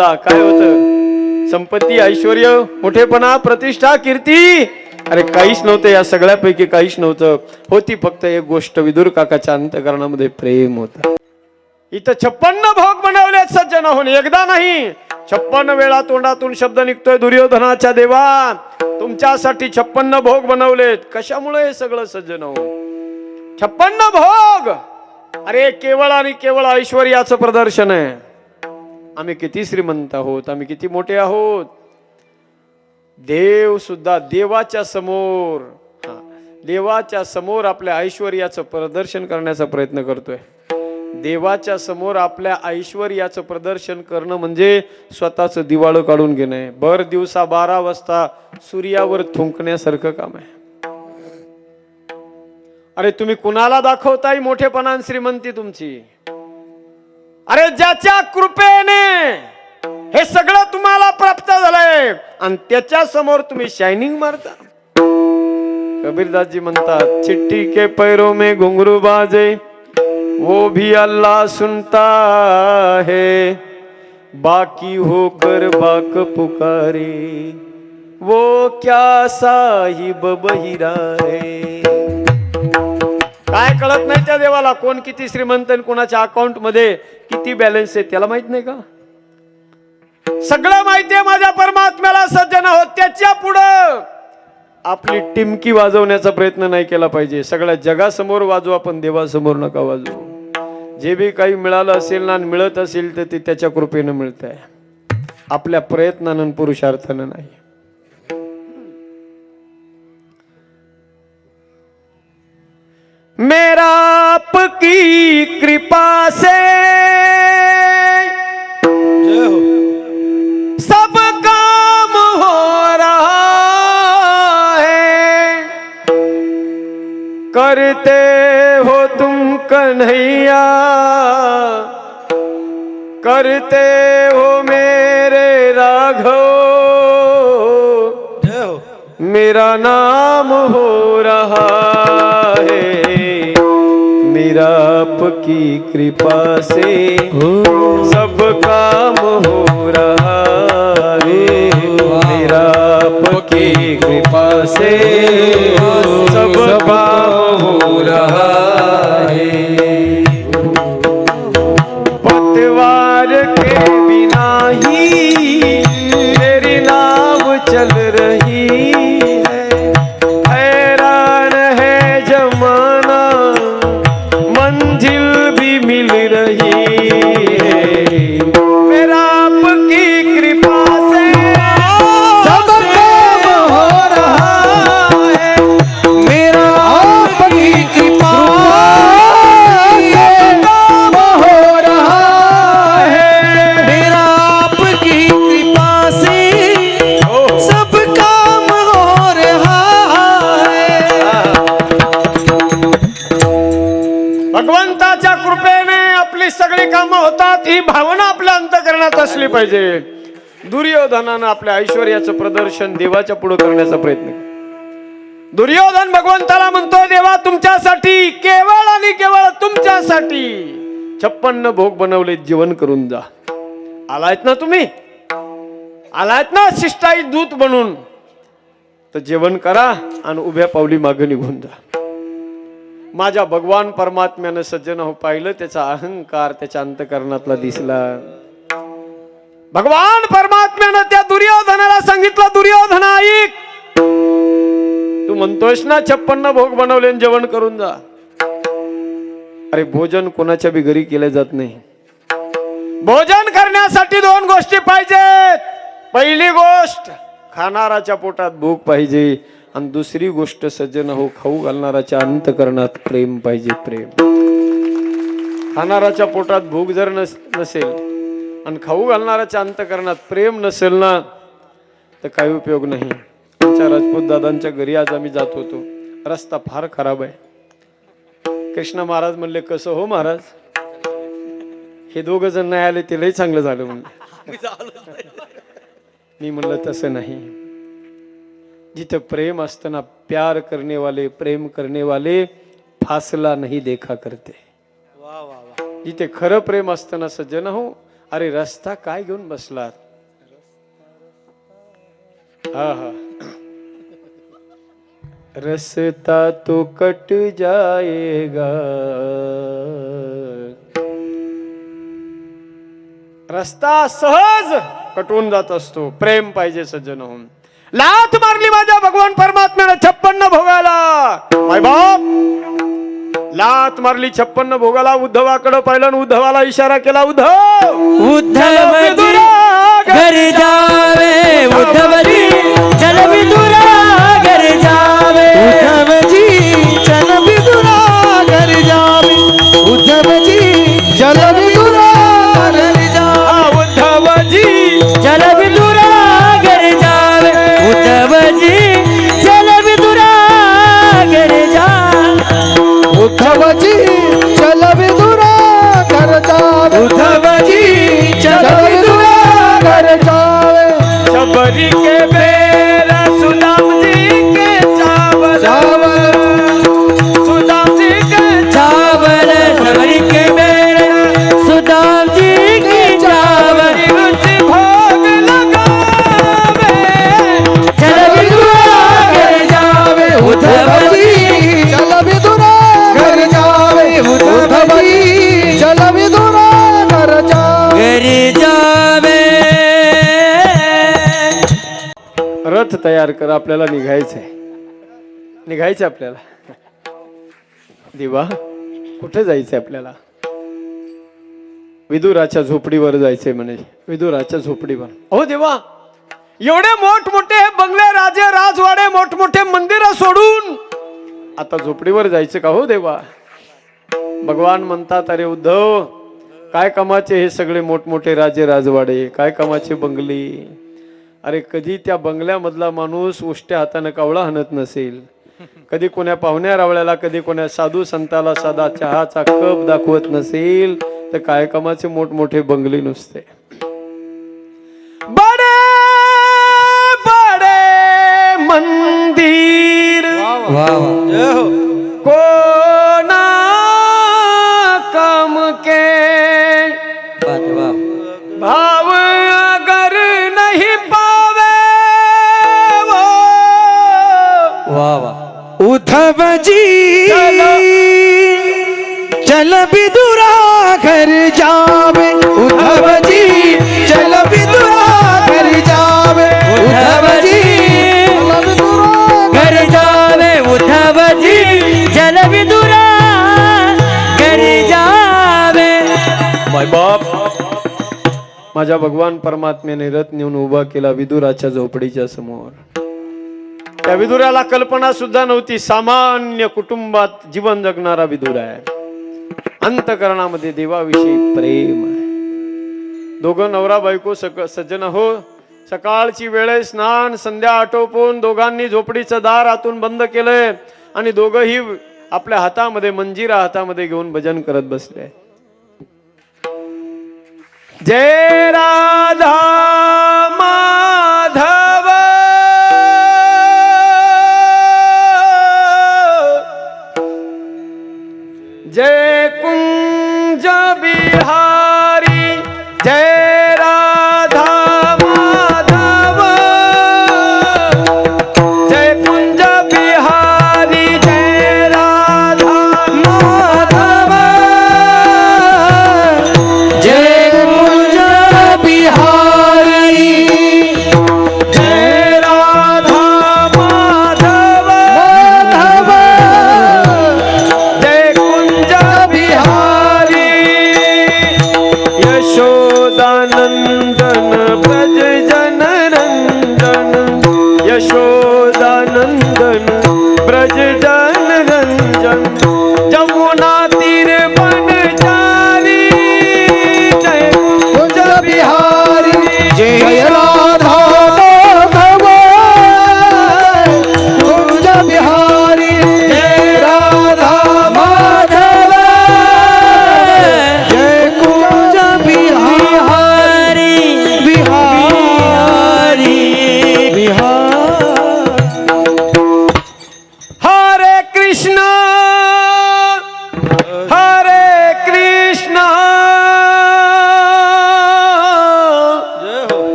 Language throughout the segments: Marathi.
बोला काय होत? संपत्ती ऐश्वर मोठेपणा प्रतिष्ठा कीर्ती? अरे काहीच नव्हतं या सगळ्यापैकी काहीच नव्हतं. होती फक्त एक गोष्ट विदुर काकाच्या अंतकरणामध्ये प्रेम होत. इथं छप्पन्न भोग बनवले सज्जन होऊन एकदा नाही. छप्पन्न वेळा तोंडातून शब्द निघतोय दुर्योधनाच्या देवा. तुमच्यासाठी छप्पन्न भोग बनवलेत. कशामुळे हे सगळं सज्जन होऊन छप्पन्न भोग! अरे केवळ आणि केवळ ऐश्वर्याचं प्रदर्शन आहे. आम्ही किती श्रीमंत आहोत आम्ही किती मोठे आहोत. देव सुद्धा देवाच्या समोर देवाच्या समोर आपल्या ऐश्वर्याचं प्रदर्शन करण्याचा प्रयत्न करतोय. देवाच्या समोर आपल्या ऐश्वर्याचं प्रदर्शन करणं म्हणजे स्वतःचं दिवाळं काढून घेणं भर दिवसा बारा वाजता सूर्यावर थुंकण्यासारखं काम आहे. अरे तुम्ही कुणाला दाखवताय मोठेपणा श्रीमंती तुमची? अरे ज्याच्या कृपेने हे सगळं तुम्हाला प्राप्त झालंय आणि त्याच्यासमोर तुम्ही शायनिंग मारता. कबीरदासजी म्हणतात चिठ्ठी के पैरो में घुंगरू बाजे वो भी अल्लाह सुनता है। बाकी होकर बाक पुकारे वो क्या साहिब बहिरा है। काय कळत नाही त्या देवाला? कोण किती श्रीमंत आणि कोणाच्या अकाउंटमध्ये किती बॅलन्स आहे त्याला माहीत नाही का? सगळं माहिती आहे माझ्या परमात्म्याला सज्जन हो त्याच्या पुढं! आपली टिमकी वाजवण्याचा प्रयत्न नाही केला पाहिजे. सगळ्या जगासमोर वाजू आपण देवासमोर नका वाजवू. जे बी काही मिळालं असेल ना आणि मिळत असेल तर ते त्याच्या कृपेनं मिळत आहे आपल्या प्रयत्नानं पुरुषार्थानं नाही. मेरा आपकी कृपा से। सब काम हो रहा है। करते हो तुम कन्हैया। करते हो मेरे राघव। मेरा नाम हो रहा है। आपकी कृपा से सब काम हो रहा है। मेरा आपकी कृपा से सब काम हो रहा असली पाहिजे. दुर्योधनानं आपल्या ऐश्वर्याचं प्रदर्शन देवाच्या पुढे करण्याचा प्रयत्न दुर्योधन भगवंताला म्हणतोय देवा तुमच्यासाठी केवळ आणि केवळ तुमच्यासाठी छप्पन्न भोग बनवले जीवन करून जा. आलायत ना तुम्ही? आलायत ना शिष्टाई दूत बनून? तर जेवण करा आणि उभ्या पावली मागे निघून जा. माझ्या भगवान परमात्म्यानं सज्जन हो पाहिलं त्याचा अहंकार त्याच्या अंतकरणातला दिसला. भगवान परमात्म्यानं त्या दुर्योधनाला सांगितलं दुर्योधन ऐक तू म्हणतोयस ना छप्पन्न भोग बनवले आणि जेवण करून जा. अरे भोजन कोणाच्या बी घरी केलं जात नाही. भोजन करण्यासाठी दोन गोष्टी पाहिजेत. पहिली गोष्ट खाणाराच्या पोटात भूक पाहिजे. आणि दुसरी गोष्ट सज्जन हो खाऊ घालणाराच्या अंतकरणात प्रेम पाहिजे प्रेम. खाणाराच्या पोटात भूक जर नस नसेल आणि खाऊ घालणाराच्या अंतकरणात प्रेम नसेल ना तर काही उपयोग नाही. आमच्या राजपूत दादांच्या घरी आज आम्ही जात होतो. रस्ता फार खराब आहे. कृष्ण महाराज म्हणले कसं हो महाराज? हे दोघ जण नाही आले ते लई चांगलं झालं म्हणले. मी म्हणलं तसं नाही. जिथं प्रेम असतं ना प्यार करने वाले प्रेम करने वाले फासला नाही देखा करते. जिथे खरं प्रेम असतं ना सज्जन हो अरे रस्ता काय घेऊन बसलात? हा हा. रस्ता तो कट जाएगा. रस्ता सहज कटून जात असतो. प्रेम पाहिजे सज्जन होऊन लाथ मारली माझ्या भगवान परमात्म्यानं छप्पन्न भोगाला. माय बाप! लाथ मारली छप्पन्न भोगाला उद्धवाकडे पाहिलं उद्धवाला इशारा केला उद्धव! उद्धव घर जावे चल विदुरा घर जावे। उद्धवजी चल विदुरा घर जावे। उद्धवजी चल उद्धवजी चल विदुरा जावे। उद्धवजी चल विदुरा घर जावे। रथ तयार कर आपल्याला निघायचंय. निघायचं आपल्याला. देवा कुठे जायचंय आपल्याला? विदुराच्या झोपडीवर जायचंय म्हणे. विदुराच्या झोपडीवर. हो देवा एवढे मोठमोठे बंगले राजे राजवाडे मोठमोठे मंदिर सोडून आता झोपडीवर जायचं का हो देवा? भगवान म्हणतात अरे उद्धव काय कामाचे हे सगळे मोठमोठे राजे राजवाडे? काय कामाचे बंगले? अरे कधी त्या बंगल्यामधला माणूस उष्ट्या हातानं कावळा हाणत नसेल? कधी कोण्या पाहुण्या रावळ्याला कधी कोण्या साधू संताला साधा चहाचा कप दाखवत नसेल? तर काय कामाचे मोठमोठे बंगले नुसते. बडे बडे मंदिर. वा वा. कोना चल। विदुरा घर जावे। उद्धवजी चल विदुरा घर जावे उद्धवजी चल विदुरा घर जावे। उद्धव जी चल विदुरा घर जावे। माय बाप माझ्या भगवान परमात्म्याने रथ नेऊन उभा केला विदुराच्या झोपडीच्या समोर. त्या विदुराला कल्पना सुद्धा नव्हती. सामान्य कुटुंबात जीवन जगणारा विदुर आहे. अंतकरणामध्ये देवाविषयी प्रेम आहे. दोघं नवरा बायको सक सज्जन हो. सकाळची वेळे स्नान संध्या आटोपून दोघांनी झोपडीचं दार आतून बंद केलंय आणि दोघंही आपल्या हातामध्ये मंजिरा हातामध्ये घेऊन भजन करत बसले. जय राधा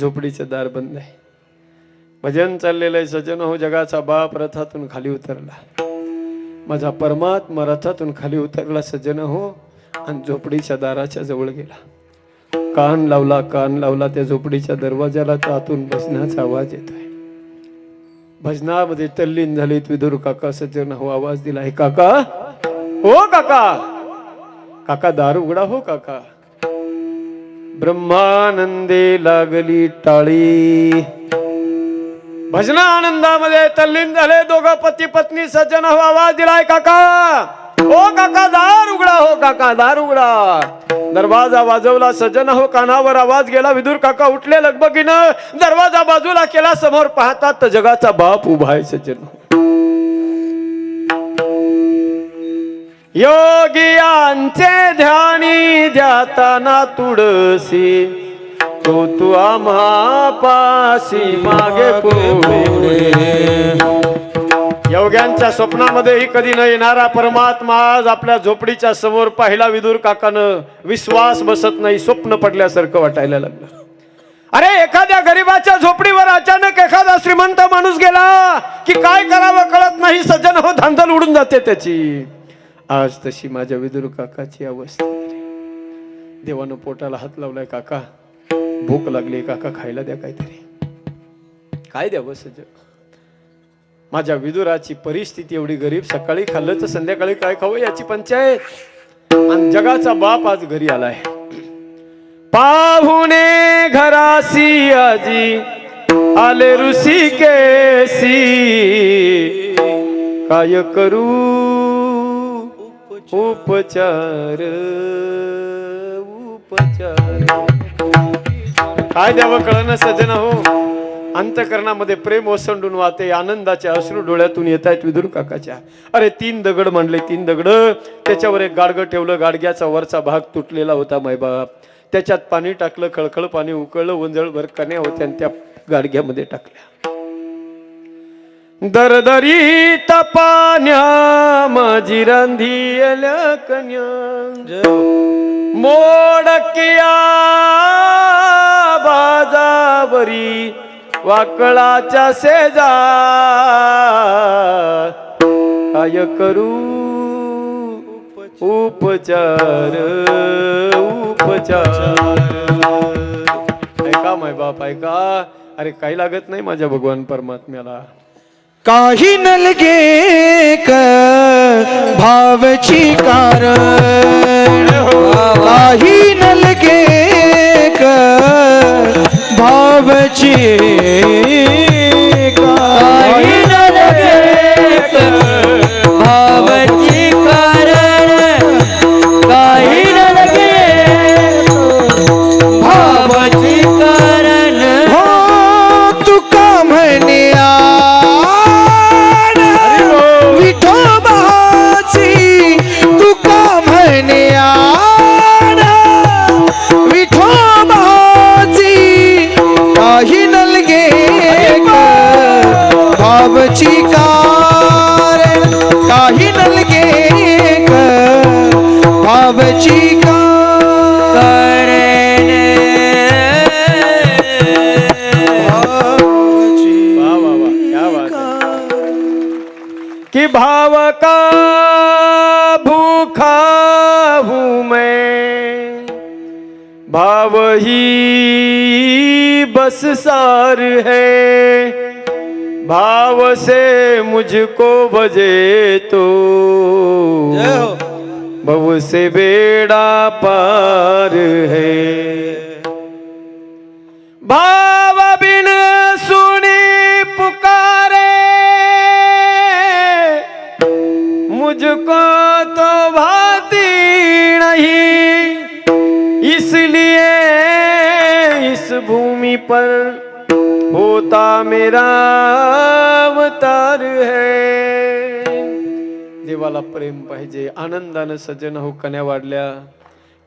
झोपडीचं दार बंद आहे. भजन चाललेलं आहे सजन हो जगाचा बाप रथातून खाली उतरला. माझा परमात्मा रथातून खाली उतरला सज्जन हो आणि झोपडीच्या दाराच्या जवळ गेला. कान लावला कान लावला त्या झोपडीच्या दरवाजाला तर आतून भजनाचा आवाज येत आहे भजनामध्ये तल्लीन झालीत विदुर काका सज्जन हो आवाज दिला आहे काका हो काका काका दार उघडा हो काका. ब्रह्मानंदे लागली टाळी. भजना आनंदामध्ये तल्लीन झाले दोघं पती पत्नी सज्जन हो आवाज दिलाय काका. हो काका दार उघडा हो काका दार उघडा. दरवाजा वाजवला सज्जन हो कानावर आवाज गेला विदुर काका उठले लगबगीनं. दरवाजा बाजूला केला समोर पाहतात तर जगाचा बाप उभा आहे सज्जन. हो योगियांचे ध्यानी ध्याताना तुळसी तो तू आम्हा पासी मागे पुढे. योग्यांच्या स्वप्नामध्येही कधी न येणारा परमात्मा आज आपल्या झोपडीच्या समोर पाहिला विदूर काकानं. विश्वास बसत नाही स्वप्न पडल्यासारखं वाटायला लागलं. अरे एखाद्या गरीबाच्या झोपडीवर अचानक एखादा श्रीमंत माणूस गेला की काय करावं कळत नाही सज्जन हो धांदल उडून जाते त्याची. आज तशी माझ्या विदुर काकाची अवस्था देवानं पोटाला हात लावलाय काका. भूक लागली काका खायला द्या काहीतरी. काय द्यावं सज माझ्या विदुराची परिस्थिती एवढी गरीब सकाळी खाल्लं तर संध्याकाळी काय खावं याची पंचायत? आणि जगाचा बाप आज घरी आलाय. पाहुणे घरासी आजी आले ऋषी केसी काय करू? उपचार उपचार. काय द्यावं कळणं सजन हो. अंतकरणामध्ये प्रेम ओसंडून वाहते आनंदाचे अश्रू डोळ्यातून येत आहेत विदुर काकाच्या. अरे तीन दगड मांडले तीन दगड. त्याच्यावर एक गाडगं ठेवलं गाडग्याचा वरचा भाग तुटलेला होता मायबाप त्याच्यात पाणी टाकलं खळखळ पाणी उकळलं वंजळभर कन्या होत्या आणि त्या गाडग्यामध्ये टाकल्या. दरदरीत तपान्या माझी रांधी आल्या कन्या. मोडकिया बाजावरी वाकळाच्या शेजा. काय करू उपचार उपचार. ऐका माय बाप ऐका. अरे काही लागत नाही माझ्या भगवान परमात्म्याला. काही नलगे क भावची कारण काही नलगे क भावची काही सार है। भाव से मुझको बजे तो। भव से बेड़ा पार है। भाव बिन सुनी पुकारे। मुझको पर होता मेरा अवतार है। देवाला प्रेम पाहिजे आनंदानं सजन हो कन्या वाढल्या.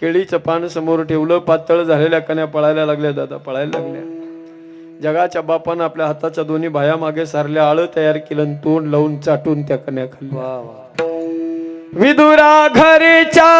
केळीचं पान समोर ठेवलं पातळ झालेल्या कन्या पळायला लागल्या दादा पळायला लागल्या. जगाच्या बापानं आपल्या हाताच्या दोन्ही भाया मागे सारल्या आळं तयार केलं तोंड लावून चाटून त्या कन्या खाल्ल्या. विदुरा घरीच्या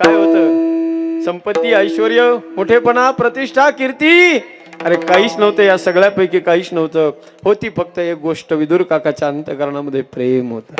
काय होत? संपत्ती ऐश्वर मोठेपणा प्रतिष्ठा कीर्ती. अरे काहीच नव्हतं या सगळ्यापैकी काहीच नव्हतं. होती फक्त एक गोष्ट विदुर काकाच्या अंतकरणामध्ये प्रेम होतं.